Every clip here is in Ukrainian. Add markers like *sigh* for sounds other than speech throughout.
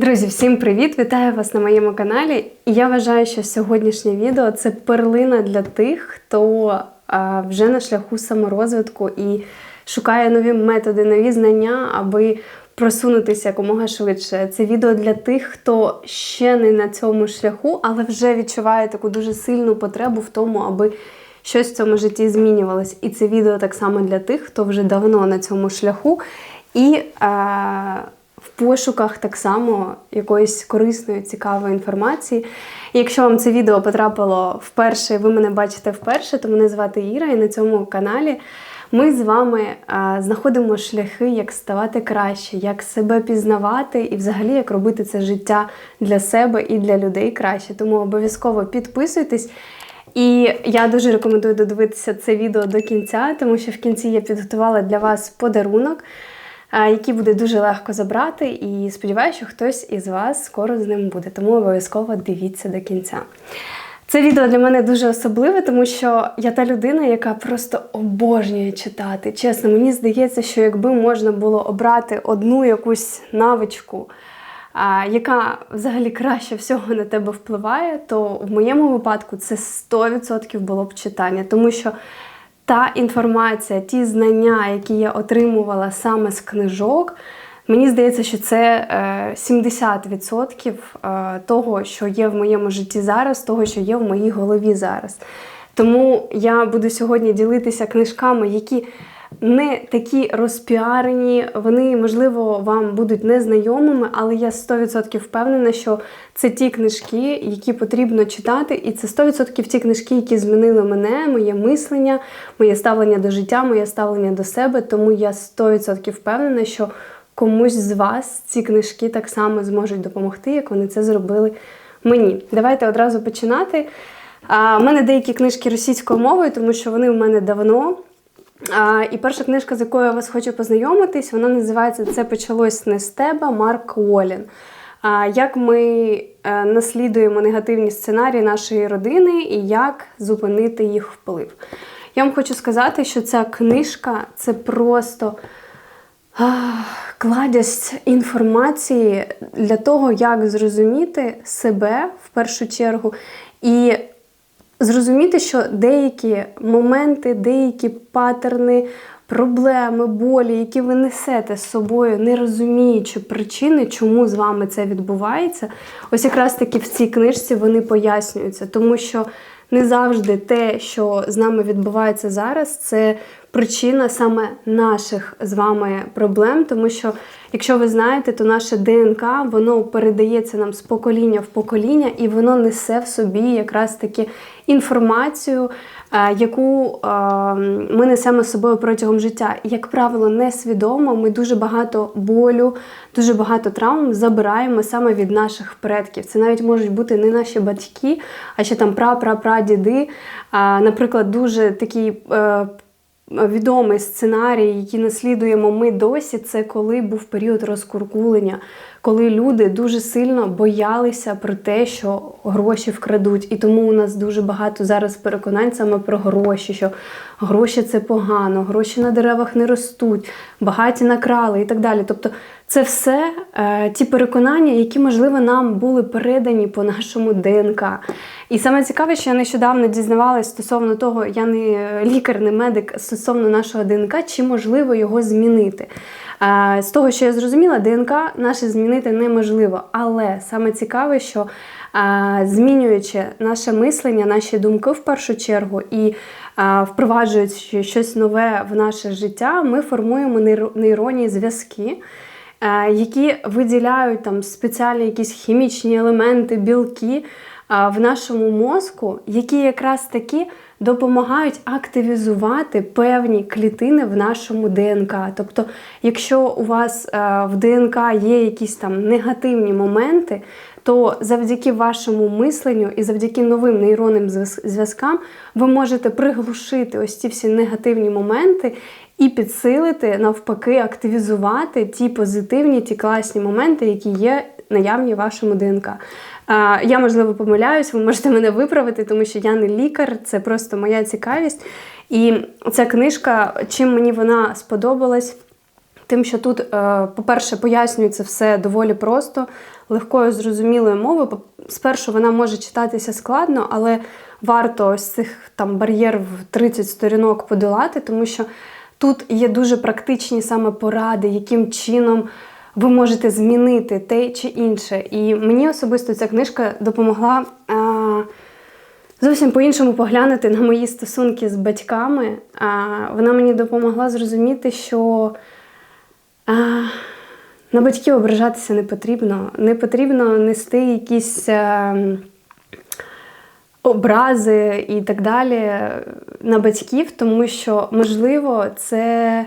Друзі, всім привіт! Вітаю вас на моєму каналі. І я вважаю, що сьогоднішнє відео це перлина для тих, хто вже на шляху саморозвитку і шукає нові методи, нові знання, аби просунутися якомога швидше. Це відео для тих, хто ще не на цьому шляху, але вже відчуває таку дуже сильну потребу в тому, аби щось в цьому житті змінювалось. І це відео так само для тих, хто вже давно на цьому шляху. І а, в пошуках так само якоїсь корисної, цікавої інформації. І якщо вам це відео потрапило вперше, ви мене бачите вперше, то мене звати Іра, і на цьому каналі ми з вами а, знаходимо шляхи, як ставати краще, як себе пізнавати і взагалі як робити це життя для себе і для людей краще. Тому обов'язково підписуйтесь. І я дуже рекомендую додивитися це відео до кінця, тому що в кінці я підготувала для вас подарунок який буде дуже легко забрати, і сподіваюся, що хтось із вас скоро з ним буде. Тому обов'язково дивіться до кінця. Це відео для мене дуже особливе, тому що я та людина, яка просто обожнює читати. Чесно, мені здається, що якби можна було обрати одну якусь навичку, яка взагалі краще всього на тебе впливає, то в моєму випадку це 100% було б читання, тому що та інформація, ті знання, які я отримувала саме з книжок, мені здається, що це 70% е, е, того, що є в моєму житті зараз, того, що є в моїй голові зараз. Тому я буду сьогодні ділитися книжками, які не такі розпіарені, вони, можливо, вам будуть незнайомими, але я 100% впевнена, що це ті книжки, які потрібно читати, і це 100% ті книжки, які змінили мене, моє мислення, моє ставлення до життя, моє ставлення до себе. Тому я 100% впевнена, що комусь з вас ці книжки так само зможуть допомогти, як вони це зробили мені. Давайте одразу починати. У мене деякі книжки російською мовою, тому що вони в мене давно. А, І перша книжка, з якою я вас хочу познайомитись, вона називається Це почалось не з тебе Марк Уолін. А, Як ми е, наслідуємо негативні сценарії нашої родини і як зупинити їх вплив. Я вам хочу сказати, що ця книжка це просто кладязь інформації для того, як зрозуміти себе в першу чергу. і зрозуміти, що деякі моменти, деякі патерни, проблеми, болі, які ви несете з собою, не розуміючи причини, чому з вами це відбувається, ось якраз таки в цій книжці вони пояснюються, тому що не завжди те, що з нами відбувається зараз, це причина саме наших з вами проблем, тому що, якщо ви знаєте, то наше ДНК воно передається нам з покоління в покоління, і воно несе в собі якраз таки інформацію, е, яку е, ми несемо з собою протягом життя. Як правило, несвідомо ми дуже багато болю, дуже багато травм забираємо саме від наших предків. Це навіть можуть бути не наші батьки, а ще там пра-пра-прадіди. Наприклад, дуже такий. Відомий сценарій, який наслідуємо ми досі, це коли був період розкуркулення, коли люди дуже сильно боялися про те, що гроші вкрадуть. І тому у нас дуже багато зараз переконань саме про гроші, що гроші це погано, гроші на деревах не ростуть, багаті накрали і так далі. Тобто це все е, ті переконання, які, можливо, нам були передані по нашому ДНК. І саме цікаве, що я нещодавно дізнавалася стосовно того, я не лікар, не медик стосовно нашого ДНК, чи можливо його змінити. З того, що я зрозуміла, ДНК наше змінити неможливо. Але саме цікаве, що змінюючи наше мислення, наші думки в першу чергу і впроваджуючи щось нове в наше життя, ми формуємо нейронні зв'язки. Які виділяють там спеціальні якісь хімічні елементи, білки в нашому мозку, які якраз таки допомагають активізувати певні клітини в нашому ДНК. Тобто, якщо у вас е, в ДНК є якісь там негативні моменти, то завдяки вашому мисленню і завдяки новим нейронним зв'язкам ви можете приглушити ось ці всі негативні моменти і підсилити, навпаки, активізувати ті позитивні, ті класні моменти, які є наявні в вашому ДНК. Я, можливо, помиляюсь, ви можете мене виправити, тому що я не лікар, це просто моя цікавість. І ця книжка, чим мені вона сподобалась, тим, що тут, е, по-перше, пояснюється все доволі просто, легкою зрозумілою мовою. Спершу вона може читатися складно, але варто ось цих там бар'єр в 30 сторінок подолати, тому що тут є дуже практичні саме поради, яким чином ви можете змінити те чи інше. І мені особисто ця книжка допомогла. А, Зовсім по-іншому поглянути на мої стосунки з батьками. А, Вона мені допомогла зрозуміти, що а, на батьків ображатися не потрібно. Не потрібно нести якісь а, образи і так далі на батьків, тому що, можливо, це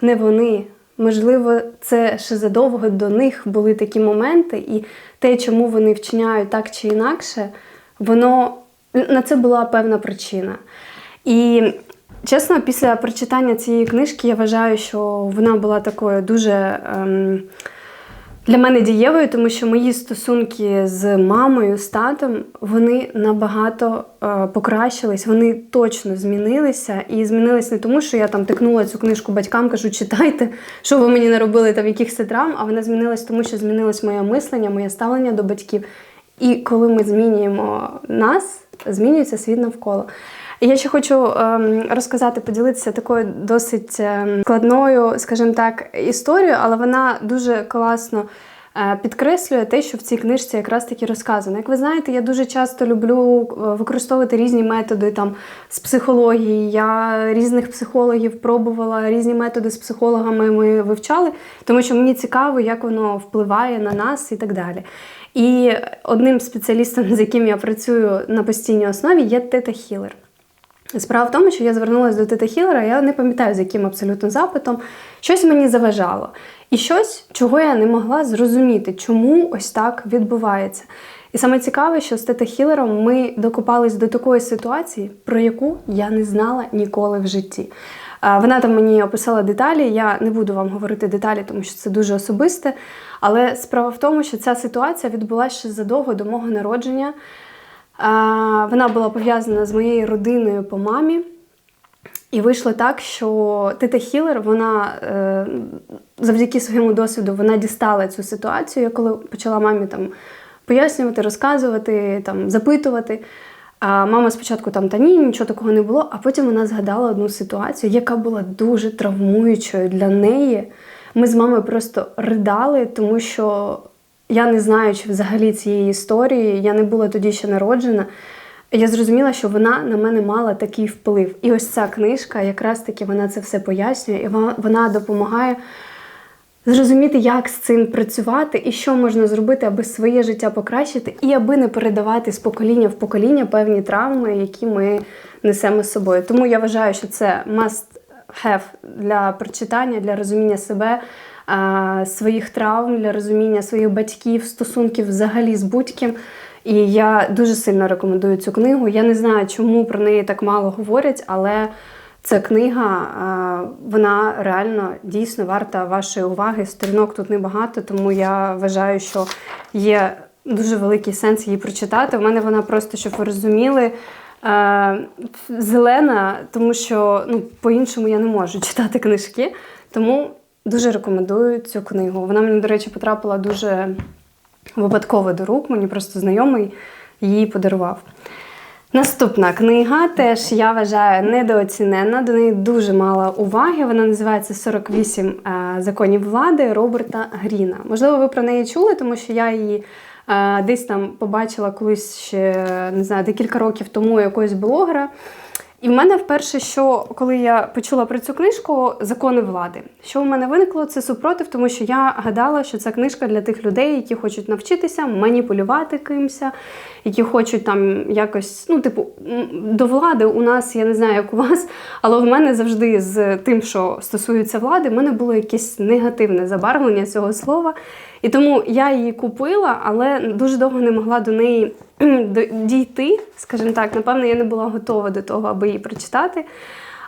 не вони. Можливо, це ще задовго до них були такі моменти, і те, чому вони вчиняють так чи інакше, воно на це була певна причина. І чесно, після прочитання цієї книжки я вважаю, що вона була такою дуже ем, для мене дієвою, тому що мої стосунки з мамою, з татом, вони набагато е, покращились, вони точно змінилися. І змінились не тому, що я там тикнула цю книжку батькам, кажу, читайте, що ви мені наробили там якихось травм, а вона змінилась тому, що змінилось моє мислення, моє ставлення до батьків. І коли ми змінюємо нас, змінюється світ навколо. Я ще хочу ем, розказати, поділитися такою досить ем, складною, скажімо так, історією, але вона дуже класно е, підкреслює те, що в цій книжці якраз таки розказано. Як ви знаєте, я дуже часто люблю е, використовувати різні методи там з психології. Я різних психологів пробувала, різні методи з психологами ми вивчали, тому що мені цікаво, як воно впливає на нас і так далі. І одним спеціалістом, *laughs* з яким я працюю на постійній основі, є Тета Хілер. Справа в тому, що я звернулася до Тета Хілера, я не пам'ятаю, з яким абсолютно запитом, щось мені заважало. І щось, чого я не могла зрозуміти, чому ось так відбувається. І саме цікаве, що з Тета Хілером ми докопались до такої ситуації, про яку я не знала ніколи в житті. Вона там мені описала деталі. Я не буду вам говорити деталі, тому що це дуже особисте. Але справа в тому, що ця ситуація відбулася ще задовго до мого народження. Вона була пов'язана з моєю родиною по мамі. І вийшло так, що Тета Хілер, вона е, завдяки своєму досвіду вона дістала цю ситуацію. Я коли почала мамі там пояснювати, розказувати, там, запитувати. А мама спочатку там та ні, нічого такого не було, а потім вона згадала одну ситуацію, яка була дуже травмуючою для неї. Ми з мамою просто ридали, тому що я не знаю, чи взагалі цієї історії, я не була тоді ще народжена. Я зрозуміла, що вона на мене мала такий вплив. І ось ця книжка, якраз таки вона це все пояснює, і вона- допомагає зрозуміти, як з цим працювати і що можна зробити, аби своє життя покращити, і аби не передавати з покоління в покоління певні травми, які ми несемо з собою. Тому я вважаю, що це must have для прочитання, для розуміння себе, своїх травм, для розуміння своїх батьків, стосунків взагалі з будь-ким. І я дуже сильно рекомендую цю книгу. Я не знаю, чому про неї так мало говорять, але ця книга, вона реально дійсно варта вашої уваги. Сторінок тут небагато, тому я вважаю, що є дуже великий сенс її прочитати. У мене вона просто, щоб ви розуміли, е, зелена, тому що ну, по-іншому я не можу *laughs* читати книжки. Тому дуже рекомендую цю книгу. Вона мені, до речі, потрапила дуже випадково до рук, мені просто знайомий її подарував. Наступна книга теж я вважаю недооцінена. До неї дуже мало уваги. Вона називається 48 е, законів влади Роберта Гріна. Можливо, ви про неї чули, тому що я її е, десь там побачила колись ще не знаю, декілька років тому якогось блогера. І в мене вперше, що коли я почула про цю книжку Закони влади, що в мене виникло, це супротив, тому що я гадала, що ця книжка для тих людей, які хочуть навчитися маніпулювати кимся, які хочуть там якось, ну, типу, до влади у нас, я не знаю, як у вас, але в мене завжди з тим, що стосується влади, в мене було якесь негативне забарвлення цього слова. І тому я її купила, але дуже довго не могла до неї дійти, скажімо так, напевно, я не була готова до того, аби її прочитати.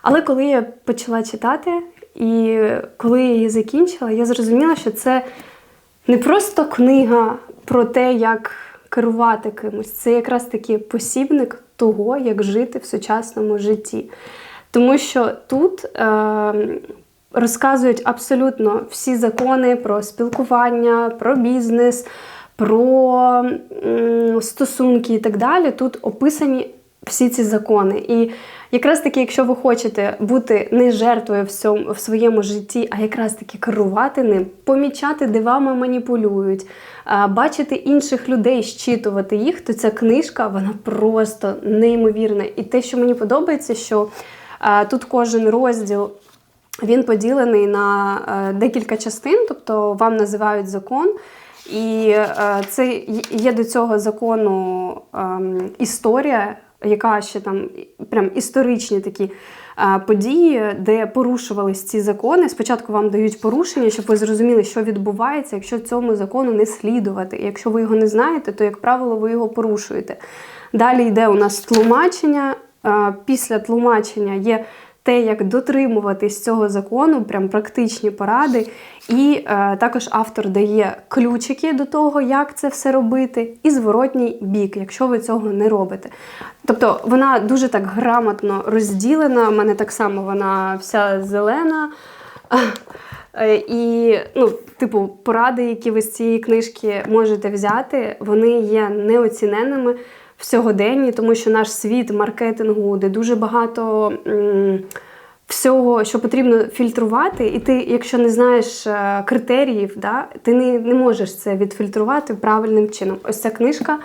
Але коли я почала читати, і коли я її закінчила, я зрозуміла, що це не просто книга про те, як керувати кимось, це якраз таки посібник того, як жити в сучасному житті. Тому що тут е, розказують абсолютно всі закони про спілкування, про бізнес, про стосунки і так далі. Тут описані всі ці закони. І якраз таки, якщо ви хочете бути не жертвою в, своєму житті, а якраз таки керувати ним, помічати, де вами маніпулюють, бачити інших людей, щитувати їх, то ця книжка вона просто неймовірна. І те, що мені подобається, що тут кожен розділ. Він поділений на е, декілька частин, тобто вам називають закон, і е, це є до цього закону ем, історія, яка ще там прям історичні такі е, події, де порушувались ці закони. Спочатку вам дають порушення, щоб ви зрозуміли, що відбувається, якщо цьому закону не слідувати. Якщо ви його не знаєте, то, як правило, ви його порушуєте. Далі йде у нас тлумачення. Е, Після тлумачення є те, як дотримуватись цього закону, прям практичні поради. І е, також автор дає ключики до того, як це все робити, і зворотній бік, якщо ви цього не робите. Тобто вона дуже так грамотно розділена. У мене так само вона вся зелена. Е, І, ну, типу, поради, які ви з цієї книжки можете взяти, вони є неоціненними в сьогоденні, тому що наш світ маркетингу, де дуже багато всього, що потрібно фільтрувати, і ти, якщо не знаєш е, критеріїв, да, ти не, не можеш це відфільтрувати правильним чином. Ось ця книжка.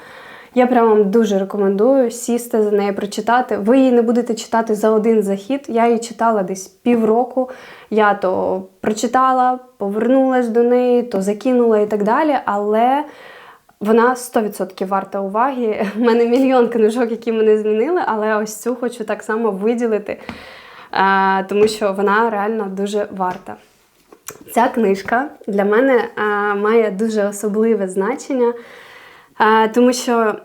Я прямо вам дуже рекомендую сісти за нею, прочитати. Ви її не будете читати за один захід. Я її читала десь півроку. Я то прочитала, повернулась до неї, то закинула і так далі. Але вона 100% варта уваги. У мене мільйон книжок, які мене змінили, але ось цю хочу так само виділити, е, тому що вона реально дуже варта. Ця книжка для мене е, має дуже особливе значення. Е, Тому що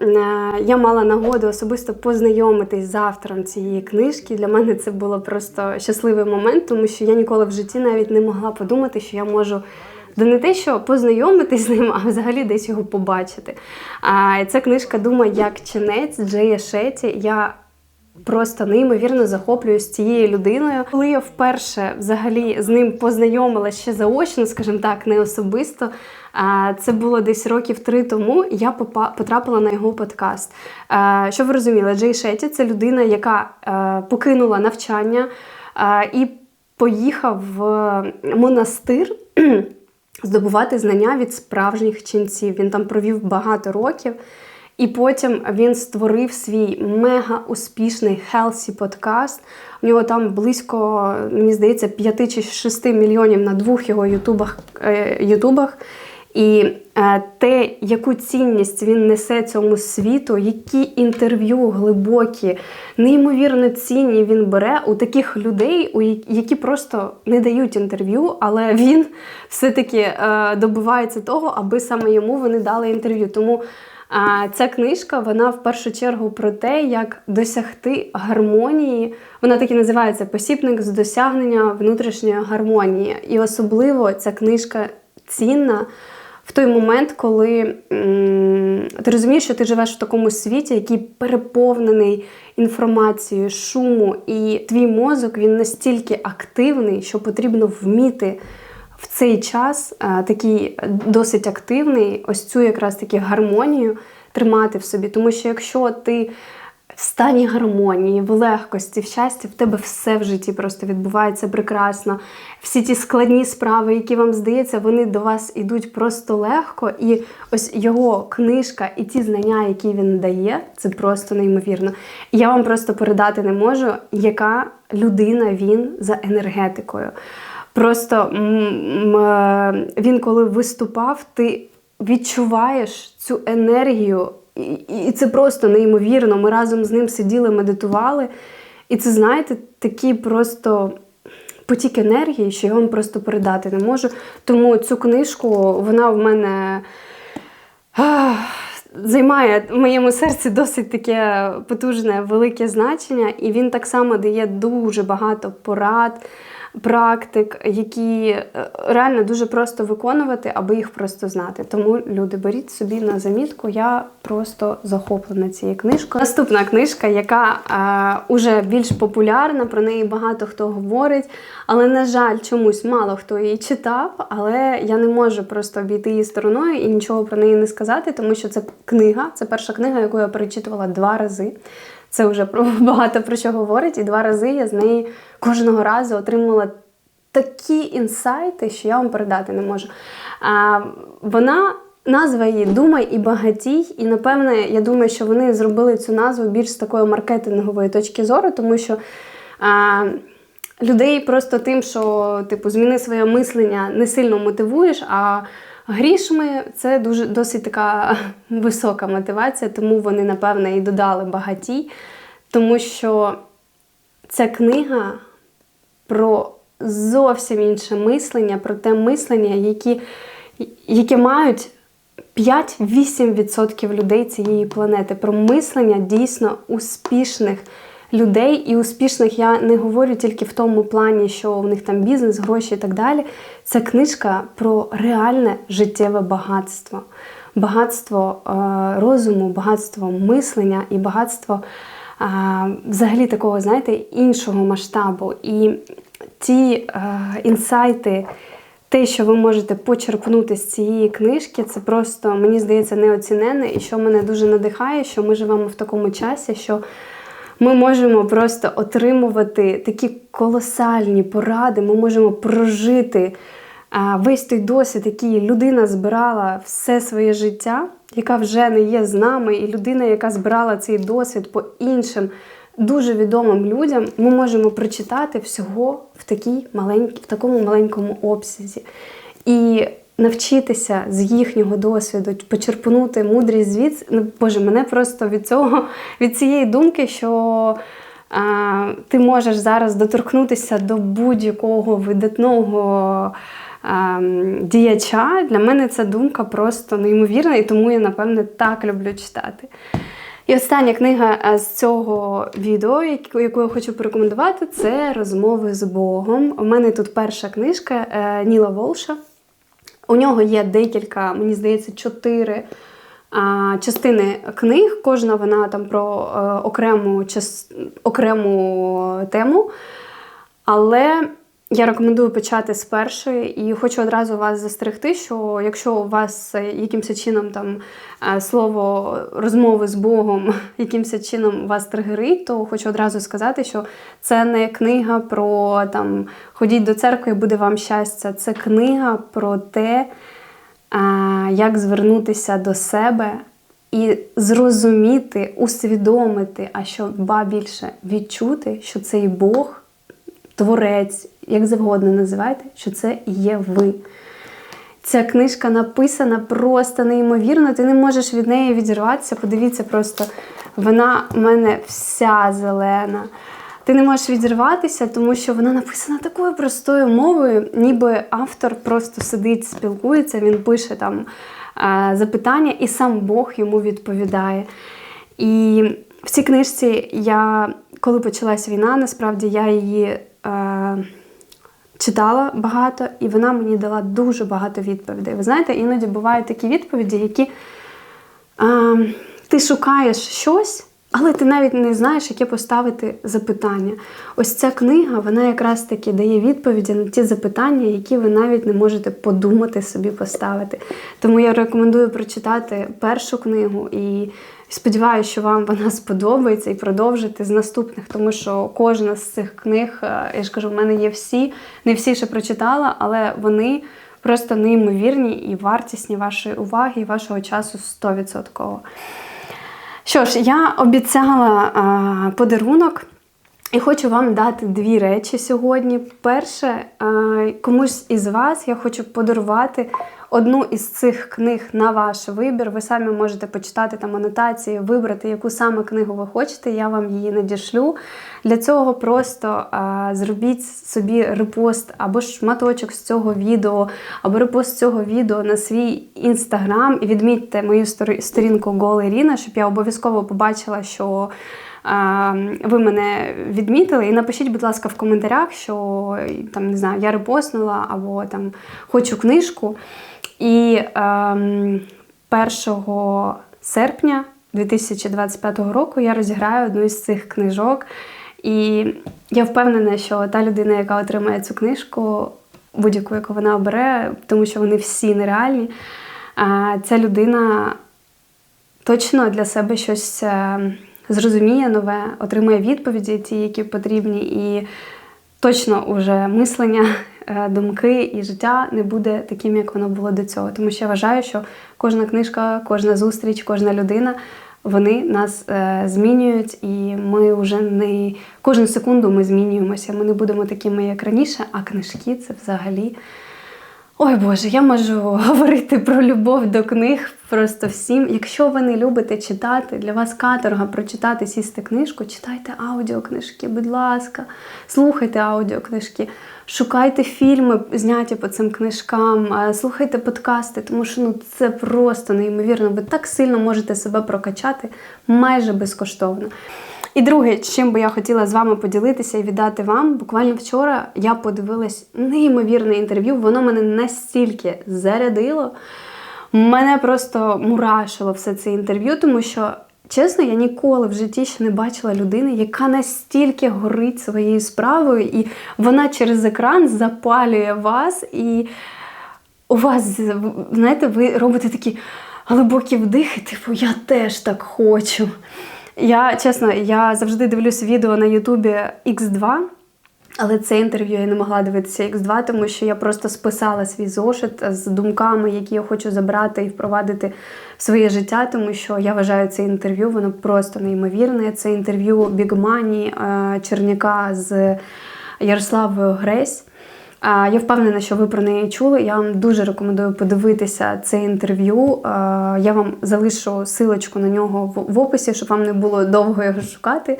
я мала нагоду особисто познайомитись з автором цієї книжки. Для мене це було просто щасливий момент, тому що я ніколи в житті навіть не могла подумати, що я можу да не те, що познайомитись з ним, а взагалі десь його побачити. А ця книжка Думай як чинець Джея Шеті. Я Просто неймовірно захоплююсь цією людиною. Коли я вперше взагалі з ним познайомилася ще заочно, скажімо так, не особисто. Це було десь років три тому. Я потрапила на його подкаст. А, Щоб ви розуміли, Джей Шеті це людина, яка е, покинула навчання е, і поїхав в монастир. Здобувати знання від справжніх ченців. Він там провів багато років. І потім він створив свій мега успішний Healthy подкаст. У нього там близько, мені здається, 5 чи 6 мільйонів на двох його ютубах. е, ютубах. І е, те, яку цінність він несе цьому світу, які інтерв'ю глибокі, неймовірно цінні він бере у таких людей, які просто не дають інтерв'ю, але він все-таки е, добивається того, аби саме йому вони дали інтерв'ю. Тому а ця книжка вона в першу чергу про те, як досягти гармонії. Вона так і називається Посібник з досягнення внутрішньої гармонії. І особливо ця книжка цінна в той момент, коли ти розумієш, що ти живеш в такому світі, який переповнений інформацією, шуму, і твій мозок він настільки активний, що потрібно вміти в цей час е, такий досить активний, ось цю якраз таки гармонію тримати в собі. Тому що якщо ти в стані гармонії, в легкості, в щасті, в тебе все в житті просто відбувається прекрасно. Всі ті складні справи, які вам здається, вони до вас ідуть просто легко. І ось його книжка і ті знання, які він дає, це просто неймовірно. Я вам просто передати не можу, яка людина він за енергетикою. Просто е, він, коли виступав, ти відчуваєш цю енергію, і, це просто неймовірно. Ми разом з ним сиділи, медитували. І це, знаєте, такий просто потік енергії, що я вам просто передати не можу. Тому цю книжку вона в мене. ах, Займає в моєму серці досить таке потужне, велике значення, і він так само дає дуже багато порад, практик, які е, реально дуже просто виконувати, аби їх просто знати. Тому люди беріть собі на замітку. Я просто захоплена цією книжкою. Наступна книжка, яка е, уже більш популярна, про неї багато хто говорить, але на жаль, чомусь мало хто її читав. Але я не можу просто обійти її стороною і нічого про неї не сказати, тому що це книга, це перша книга, яку я перечитувала два рази. Це вже *laughs* багато про що говорить. І два рази я з неї кожного разу отримувала такі інсайти, що я вам передати не можу. А, Вона. Назва її Думай і багатій. І напевне, я думаю, що вони зробили цю назву більш з такої маркетингової точки зору, тому що а, людей просто тим, що типу зміни своє мислення, не сильно мотивуєш. а Грішми це дуже досить така *laughs* висока мотивація, тому вони, напевне, і додали багатій, тому що ця книга про зовсім інше мислення, про те мислення, які, які мають 5-8% людей цієї планети, про мислення дійсно успішних людей. І успішних я не говорю тільки в тому плані, що у них там бізнес, гроші і так далі. Це книжка про реальне життєве багатство, багатство е, розуму, багатство мислення і багатство е, взагалі такого, знаєте, іншого масштабу. І ті е, інсайти. Те, що ви можете почерпнути з цієї книжки, це просто, мені здається, неоціненне, і що мене дуже надихає, що ми живемо в такому часі, що ми можемо просто отримувати такі колосальні поради, ми можемо прожити весь той досвід, який людина збирала все своє життя, яка вже не є з нами, і людина, яка збирала цей досвід по іншим дуже відомим людям, ми можемо прочитати всього в такій маленькій, в такому маленькому обсязі. І навчитися з їхнього досвіду, почерпнути мудрість звідси. Ну, Боже, мене просто від цього, від цієї думки, що а, ти можеш зараз доторкнутися до будь-якого видатного. Діяча для мене ця думка просто неймовірна, і тому я, напевне, так люблю читати. І остання книга з цього відео, яку я хочу порекомендувати, це розмови з Богом. У мене тут перша книжка е, Ніла Волша. У нього є декілька, мені здається, чотири частини книг. Кожна вона там про е, окрему, окрему тему. Але я рекомендую почати з першої і хочу одразу вас застерегти, що якщо у вас якимось чином там е, слово розмови з Богом *laughs* якимось чином вас тригерить, то хочу одразу сказати, що це не книга про там ходіть до церкви і буде вам щастя. Це книга про те, е, як звернутися до себе. І зрозуміти, усвідомити, а що ба більше відчути, що цей Бог творець, як завгодно називайте, що це є ви. Ця книжка написана просто неймовірно, ти не можеш від неї відірватися. Подивіться, просто вона в мене вся зелена. Ти не можеш відірватися, тому що вона написана такою простою мовою, ніби автор просто сидить, спілкується, він пише там запитання, і сам Бог йому відповідає. І в цій книжці я, коли почалась війна, насправді я її е, читала багато, і вона мені дала дуже багато відповідей. Ви знаєте, іноді бувають такі відповіді, які е, ти шукаєш щось. Але ти навіть не знаєш, яке поставити запитання. Ось ця книга, вона якраз таки дає відповіді на ті запитання, які ви навіть не можете подумати собі поставити. Тому я рекомендую прочитати першу книгу і Сподіваюся, що вам вона *laughs* сподобається і продовжити з наступних, тому що кожна з цих книг, е, я ж кажу, в мене є всі, не всі ще прочитала, але вони просто неймовірні і вартісні вашої уваги і вашого часу 100%. Що ж, я обіцяла а, подарунок. І хочу вам дати дві речі сьогодні. Перше, комусь із вас я хочу подарувати одну із цих книг на ваш вибір. Ви самі можете почитати там анотації, вибрати, яку саме книгу ви хочете, я вам її надішлю. Для цього просто зробіть собі репост або шматочок з цього відео, або репост з цього відео на свій інстаграм і відмітьте мою сторінку Гола Ірина, щоб я обов'язково побачила, що. Ви мене відмітили. І напишіть, будь ласка, в коментарях, що там не знаю, я репостнула або там хочу книжку. І ем, 1 серпня 2025 року я розіграю одну із цих книжок. І я впевнена, що та людина, яка отримає цю книжку, будь-яку, яку вона обере, тому що вони всі нереальні, ця людина точно для себе щось е, зрозуміє нове, отримає відповіді, ті, які потрібні, і точно уже мислення, *laughs* е, думки і життя не буде таким, як воно було до цього. Тому що я вважаю, що кожна книжка, кожна зустріч, кожна людина. Вони нас е, змінюють, і ми вже не кожну секунду ми змінюємося. Ми не будемо такими, як раніше, а книжки це взагалі. Ой Боже, я можу *laughs* говорити про любов до книг просто всім. Якщо ви не любите читати, для вас каторга прочитати, сісти книжку, читайте аудіокнижки, будь ласка, слухайте аудіокнижки, шукайте фільми, зняті по цим книжкам, слухайте подкасти, тому що ну, це просто неймовірно. Ви так сильно можете себе прокачати майже безкоштовно. І друге, чим би я хотіла з вами поділитися і віддати вам, буквально вчора я подивилась неймовірне інтерв'ю, воно мене настільки зарядило, мене просто мурашило все це інтерв'ю, тому що. Чесно, я ніколи в житті ще не бачила людини, яка настільки горить своєю справою, і вона через екран запалює вас, і у вас, знаєте, ви робите такі глибокі вдихи, типу, я теж так хочу. Я чесно, я завжди дивлюся відео на Ютубі X2. Але це інтерв'ю я не могла дивитися X2, тому що я просто списала свій зошит з думками, які я хочу забрати і впровадити в своє життя, тому що я вважаю це інтерв'ю, воно просто неймовірне. Це інтерв'ю Бігмані Черняка з Ярославою Гресь. Я впевнена, що ви про неї чули. Я вам дуже рекомендую подивитися це інтерв'ю. Я вам залишу силочку на нього в описі, щоб вам не було довго його шукати.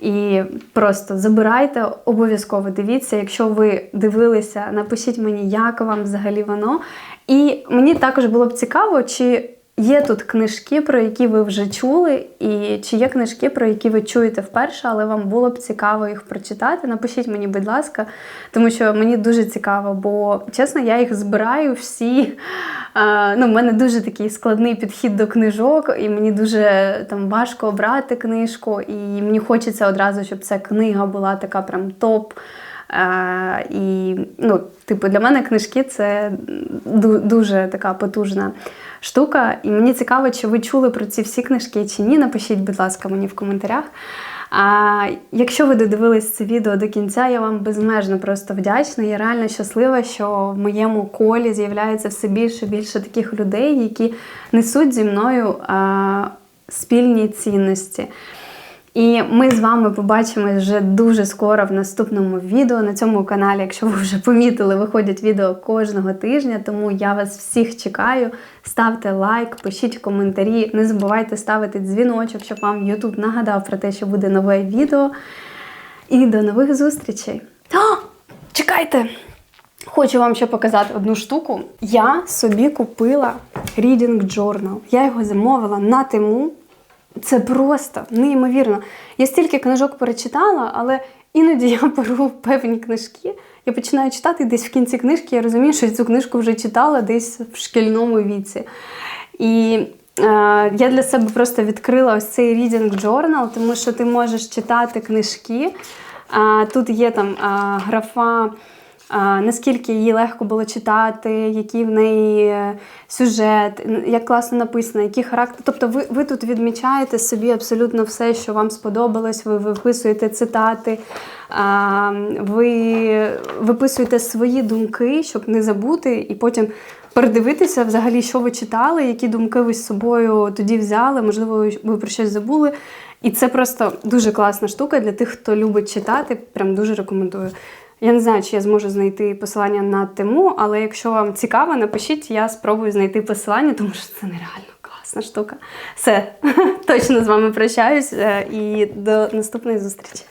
І просто забирайте, обов'язково дивіться. Якщо ви дивилися, напишіть мені, як вам взагалі воно. І мені також було б цікаво, чи Є тут книжки, про які ви вже чули, і чи є книжки, про які ви чуєте вперше, але вам було б цікаво їх прочитати. Напишіть мені, будь ласка, тому що мені дуже цікаво, бо чесно, я їх збираю всі. Ну, У мене дуже такий складний підхід до книжок, і мені дуже там важко обрати книжку, і мені хочеться одразу, щоб ця книга була така прям топ. Uh, і, ну, типу, для мене книжки це дуже така потужна штука. І мені цікаво, чи ви чули про ці всі книжки чи ні. Напишіть, будь ласка, мені в коментарях. А якщо ви додивились це відео до кінця, я вам безмежно просто вдячна. Я реально щаслива, що в моєму колі з'являється все більше і більше таких людей, які несуть зі мною а, спільні цінності. І ми з вами побачимось вже дуже скоро в наступному відео на цьому каналі. Якщо ви вже помітили, виходять відео кожного тижня, тому я вас всіх чекаю. Ставте лайк, пишіть коментарі, не забувайте ставити дзвіночок, щоб вам YouTube нагадав про те, що буде нове відео. І до нових зустрічей! О, Чекайте! Хочу вам ще показати одну штуку. Я собі купила Reading Journal. Я його замовила на тему. Це просто неймовірно. Я стільки книжок перечитала, але іноді я беру певні книжки. Я починаю читати і десь в кінці книжки я розумію, що цю книжку вже читала десь в шкільному віці. І е, я для себе просто відкрила ось цей reading journal, тому що ти можеш читати книжки. Е, тут є там е, графа наскільки її легко було читати, який в неї е, сюжет, як класно написано, який характер. Тобто ви ви тут відмічаєте собі абсолютно все, що вам сподобалось, ви виписуєте цитати, ви виписуєте свої думки, щоб не забути, і потім. Передивитися взагалі, що ви читали, які думки ви з собою тоді взяли, можливо, ви про щось забули. І це просто дуже класна штука для тих, хто любить читати. Прям дуже рекомендую. Я не знаю, чи я зможу знайти посилання на тему, але якщо вам цікаво, напишіть, я спробую знайти посилання, тому що це нереально класна штука. Все, *laughs* точно з вами прощаюсь е, і до наступної зустрічі.